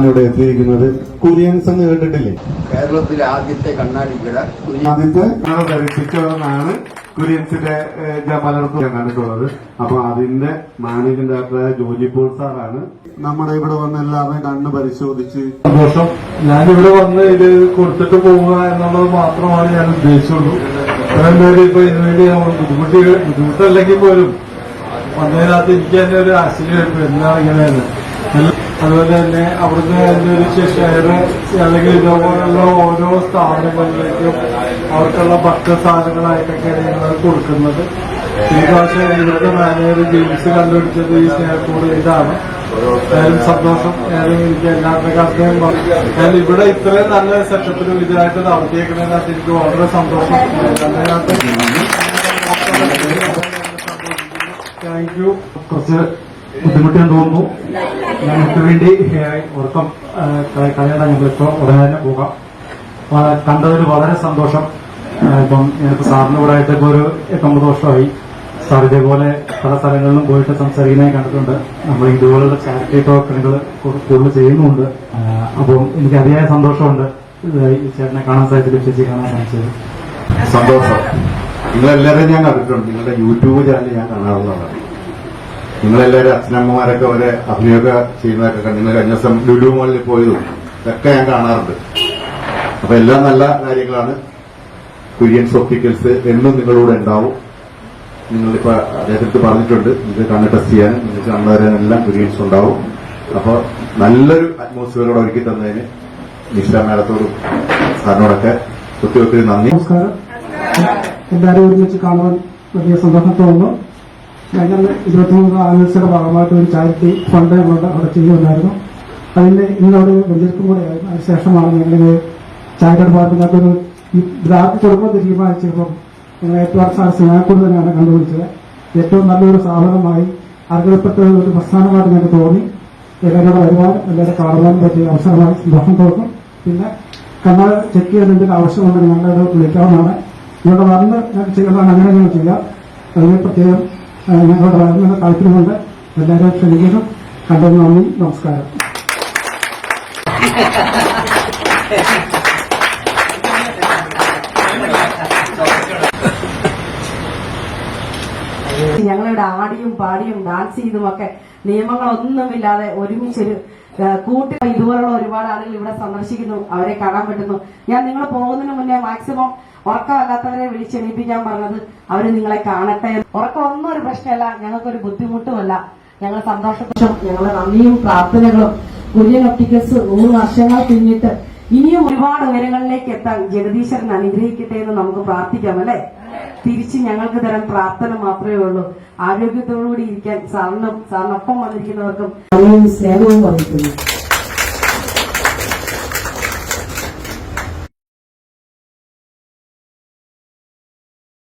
ഇവിടെ എത്തിയിരിക്കുന്നത് കുര്യൻസ് എന്ന് കേട്ടിട്ടില്ലേ? കേരളത്തിലെ ആദ്യത്തെ കുരി- ആദ്യത്തെ ധരിപ്പിച്ചതെന്നാണ് കുര്യൻസിന്റെ ഏഹ്, ഞാൻ പലയിടത്തും ഞാൻ കണ്ടിട്ടുള്ളത് അപ്പൊ അതിന്റെ മാനേജിംഗ് ഡയറക്ടറായ ജോജി പോൾ സാറാണ്. നമ്മുടെ ഇവിടെ വന്ന് എല്ലാവരും കണ്ണ് പരിശോധിച്ച് സന്തോഷം. ഇവിടെ വന്ന് ഇത് കൊടുത്തിട്ട് പോവുക എന്നുള്ളത് മാത്രമാണ് ഞാൻ ഉദ്ദേശിച്ചുള്ളൂ. ഇത്രയും പേര് ഇപ്പൊ ഇതിനുവേണ്ടി നമ്മൾ ബുദ്ധിമുട്ടി ബുദ്ധിമുട്ടല്ലെങ്കിൽ പോലും വന്നതിനകത്ത് എനിക്ക് തന്നെ ഒരു ആശ്ചര്യം എന്താണ് ഇങ്ങനെയെന്ന് അതുപോലെ തന്നെ അവിടുന്ന് ഒരു ഷെയർ അല്ലെങ്കിൽ ഇതുപോലുള്ള ഓരോ സ്ഥാപനങ്ങളിലേക്കും അവർക്കുള്ള ഭക്ഷ്യ സാധനങ്ങളായിട്ടൊക്കെയാണ് ഞങ്ങൾ കൊടുക്കുന്നത്. ഈ പ്രാവശ്യം ഇവിടുത്തെ മാനേജർ ജെയിംസ് കണ്ടുപിടിച്ചത് ഈ സ്നേഹത്തോട് ഇതാണ്. ഏതായാലും സന്തോഷം. ഏതായാലും എനിക്ക് എല്ലാവരുടെ കാലത്തെയും ഞാൻ ഇവിടെ ഇത്രയും നല്ല സെറ്റപ്പിൽ ഇതായിട്ട് നടത്തിയേക്കുന്നതിനകത്ത് എനിക്ക് വളരെ സന്തോഷം. താങ്ക് യു കുറച്ച് ബുദ്ധിമുട്ടിയെന്ന് തോന്നുന്നു. ഞങ്ങൾക്ക് വേണ്ടി ഉറക്കം ഏഹ്, ക- കളയാതെ ഞങ്ങളിപ്പോ ഉടനെ തന്നെ പോകാം കണ്ടതിൽ വളരെ സന്തോഷം. ഇപ്പം ഞങ്ങൾക്ക് സാറിന് കൂടെ ആയിട്ട് ഇപ്പോൾ ഒരു എട്ടൊമ്പത് വർഷമായി. സാർ ഇതേപോലെ പല സ്ഥലങ്ങളിലും പോയിട്ട് സംസാരിക്കുന്നതായി കണ്ടിട്ടുണ്ട്. നമ്മൾ ഇതുപോലുള്ള ചാരിറ്റി പ്രവർത്തനങ്ങൾ കൂടുതൽ ചെയ്യുന്നുണ്ട്. അപ്പം എനിക്ക് അതിയായ സന്തോഷമുണ്ട് ചേട്ടനെ കാണാൻ സാധിച്ചത് ചേച്ചി കാണാൻ സാധിച്ചത് സന്തോഷം. നിങ്ങളെല്ലാവരെയും ഞാൻ കണ്ടിട്ടുണ്ട്. നിങ്ങളുടെ യൂട്യൂബ് ചാനൽ ഞാൻ കാണാറുള്ളതാണ്. നിങ്ങളെല്ലാവരും അച്ഛനമ്മമാരൊക്കെ അവരെ അഭിനയമൊക്കെ ചെയ്യുന്നതൊക്കെ കണ്ടു നിങ്ങൾ കഴിഞ്ഞ ദിവസം ലുലു മോളിൽ പോയതും ഇതൊക്കെ ഞാൻ കാണാറുണ്ട്. അപ്പൊ എല്ലാം നല്ല കാര്യങ്ങളാണ്. കുര്യൻസ് ഒപ്റ്റിക്കൽസ് എന്നും നിങ്ങളോട് ഉണ്ടാവും. നിങ്ങളിപ്പോ അദ്ദേഹത്തിന് പറഞ്ഞിട്ടുണ്ട്. നിങ്ങൾക്ക് കണ്ണ് ടെസ്റ്റ് ചെയ്യാനും നിങ്ങൾക്ക് കണ്ണു തരാനെല്ലാം കുര്യൻസ് ഉണ്ടാവും. അപ്പൊ നല്ലൊരു അറ്റ്മോസ്ഫിയറോടെ ഒരുക്കി തന്നതിന് നിഷ മേളത്തോടും സാറിനോടൊക്കെ ഒത്തിരി ഒത്തിരി നന്ദി. നമസ്കാരം. എല്ലാവരും ഒരുമിച്ച് കാണുവാൻ വലിയ സന്തോഷം തോന്നുന്നു ഞങ്ങൾ ഇരുപത്തിമൂന്ന് ആനിവേഴ്സറിയുടെ ഭാഗമായിട്ട് ഒരു ചാരിറ്റി ഫണ്ട് ഞങ്ങളുടെ അവിടെ ചെയ്യുന്നുണ്ടായിരുന്നു അതിന്റെ ഇന്നൊരു വെഞ്ചരിപ്പും കൂടെ ആയിരുന്നു. അതിനുശേഷമാണ് ഞങ്ങൾ ചാരിറ്റി ഡിപ്പാർട്ട്മെന്റിനകത്ത് ഒരു ഗ്രാഫിക് കൊടുക്കുമ്പോൾ തീരുമാനിച്ചപ്പം ഞങ്ങൾ ഏറ്റവും സാർ സ്നേഹക്കൂട് തന്നെയാണ് കണ്ടുപിടിച്ചത്. ഏറ്റവും നല്ലൊരു സ്ഥാപനമായി അറിയപ്പെട്ട ഒരു പ്രസ്ഥാനമായിട്ട് ഞങ്ങൾക്ക് തോന്നി. എല്ലാവരുടെ വരുവാൻ എല്ലാവരും കാണുവാൻ പറ്റിയ അവസരമായി സന്തോഷം തോന്നും പിന്നെ കണ്ണാട് ചെക്ക് ചെയ്യാൻ എന്തെങ്കിലും ആവശ്യമുണ്ടെങ്കിൽ ഞങ്ങളത് വിളിക്കാവുന്നതാണ്. ഇവിടെ വന്ന് ഞാൻ ചെയ്യുന്നതാണ് അങ്ങനെ ഞങ്ങൾ ചെയ്യാം. അതിന് പ്രത്യേകം ഞങ്ങളുടെ വരുന്ന താല്പര്യമുണ്ട്. എല്ലാവരും ക്ഷണിക്കുന്നു. കണ്ടത് നന്ദി. നമസ്കാരം. ഞങ്ങളിവിടെ ആടിയും പാടിയും ഡാൻസ് ചെയ്തുമൊക്കെ നിയമങ്ങളൊന്നുമില്ലാതെ ഒരുമിച്ചൊരു ആ, കൂട്ടി ഇതുപോലുള്ള ഒരുപാട് ആളുകൾ ഇവിടെ സന്ദർശിക്കുന്നു അവരെ കാണാൻ പറ്റുന്നു. ഞാൻ നിങ്ങൾ പോകുന്നതിന് മുന്നേ മാക്സിമം ഉറക്കമല്ലാത്തവരെ വിളിച്ചെണീപ്പിക്കാൻ പറഞ്ഞത് അവർ നിങ്ങളെ കാണട്ടെ ഉറക്കം ഒന്നും ഒരു പ്രശ്നമല്ല ഞങ്ങൾക്കൊരു ബുദ്ധിമുട്ടുമല്ല. ഞങ്ങൾ സന്തോഷം ഞങ്ങളുടെ നന്ദിയും പ്രാർത്ഥനകളും കുര്യൻ ഒപ്റ്റിക്കൽസ് നൂറ് വർഷങ്ങൾ പിന്നിട്ട് ഇനിയും ഒരുപാട് ഉയരങ്ങളിലേക്ക് എത്താൻ ജഗദീശ്വരൻ അനുഗ്രഹിക്കട്ടെ എന്ന് നമുക്ക് പ്രാർത്ഥിക്കാം അല്ലെ? തിരിച്ച് ഞങ്ങൾക്ക് തരാൻ പ്രാർത്ഥന മാത്രമേ ഉള്ളൂ. ആരോഗ്യത്തോടുകൂടി ഇരിക്കാൻ സാറിനും സാറിനൊപ്പം വന്നിരിക്കുന്നവർക്കും സ്നേഹവും വഹിക്കുന്നു